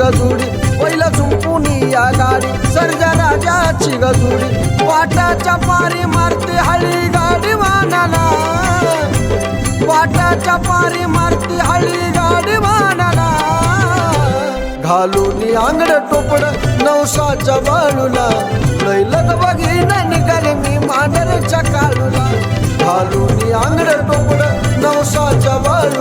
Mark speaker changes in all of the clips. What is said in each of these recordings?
Speaker 1: गजुडी पहिला झुंपून या गाडी. सर्जा राजाची गजुडी वाटाच्या पारी मारती हळी गाडी मानाला वाटाच्या पारी मारती हळी गाडी मानाला घालून आंगड टोपड नवसाच्या बाळूला. लैलत बघी नाही निघाले मी मानरच्या काळूला. घालून आंगड टोपड नवसाच्या बाळू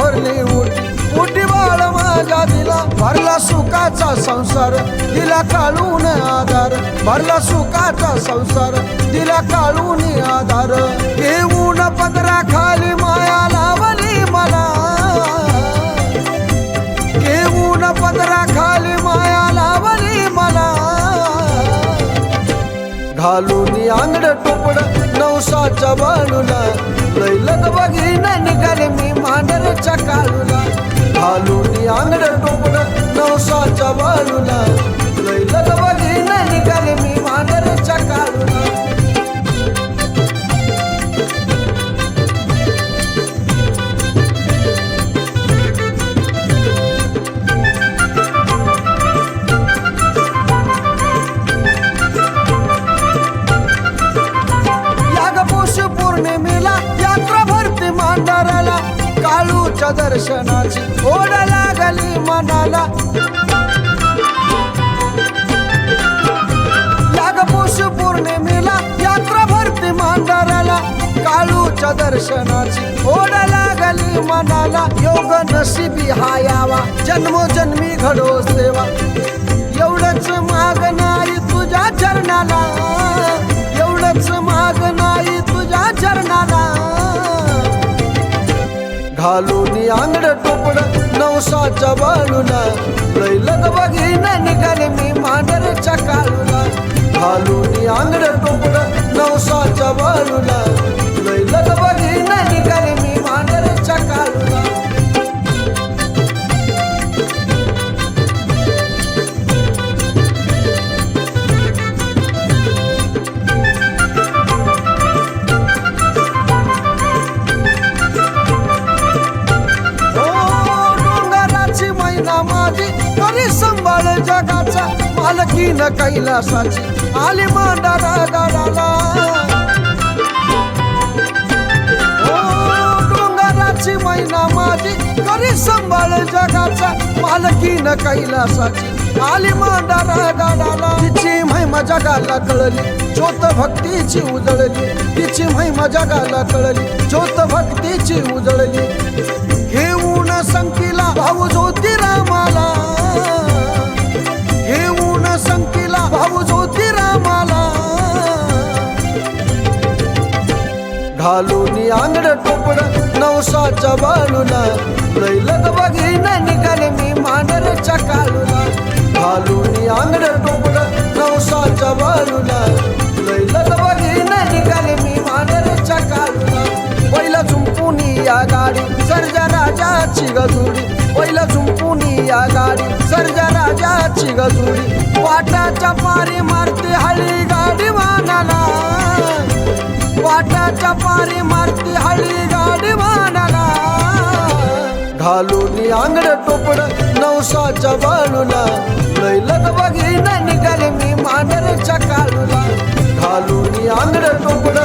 Speaker 1: भरली ओटी ओटी बाळ माझ्या दिला. भरला सुखाचा संसार दिला काळून आधार. भरला सुखाचा संसार दिला काळून आधार. घेऊन पदरा खाली माया लावली मला. घेऊन पदरा खाली माया लावली मला. घालून आंगड टोपड नवसाच्या बाळूला लैलत बघीन नवसाच्या बाळूला लैलत बघीन निघाले मी मांडरच्या काळूला दर्शनाची ओढ लागली मनाला. दर्शनाची ओढ लागली मनाला. योग नशिबी हा यावा. जन्मोजन्मी घडो सेवा. एवढंच माग नाही तुझ्या चरणाला. एवढंच माग नाही तुझ्या चरणाला. घालून आंगड टोपड नवसाच्या बाळूला जगाचा मालकीन कैलासाची. आली मांडारा गाडाला डोंगराची मैना माझी करी संभाळ जगाचा मालकीन कैलासाची. आली मांडारा गाडाला तिची महिमा जगाला कळली ज्योत भक्तीची उजळली. तिची महिमा जगाला कळली ज्योत भक्तीची उजळली. घालून आंगड टोपड नवसाच्या बाळूला लैलत बघीन निघाले मी मांडरच्या काळूला घालून आंगड टोपड नवसाच्या बाळूला लैलत बघीन निघाले मी मांडरच्या काळूला पहिला झुंपून या गाडी सर्जा राजाची गजुडी. पहिला झुंपून या गाडी सर्जा राजाची गजुडी. वाटाच्या पारी घालून आंगड टोपड नवसाच्या बाळूला. लैलत बघी निघाले मी मांडरच्या काळूला. घालून आंगड टोपड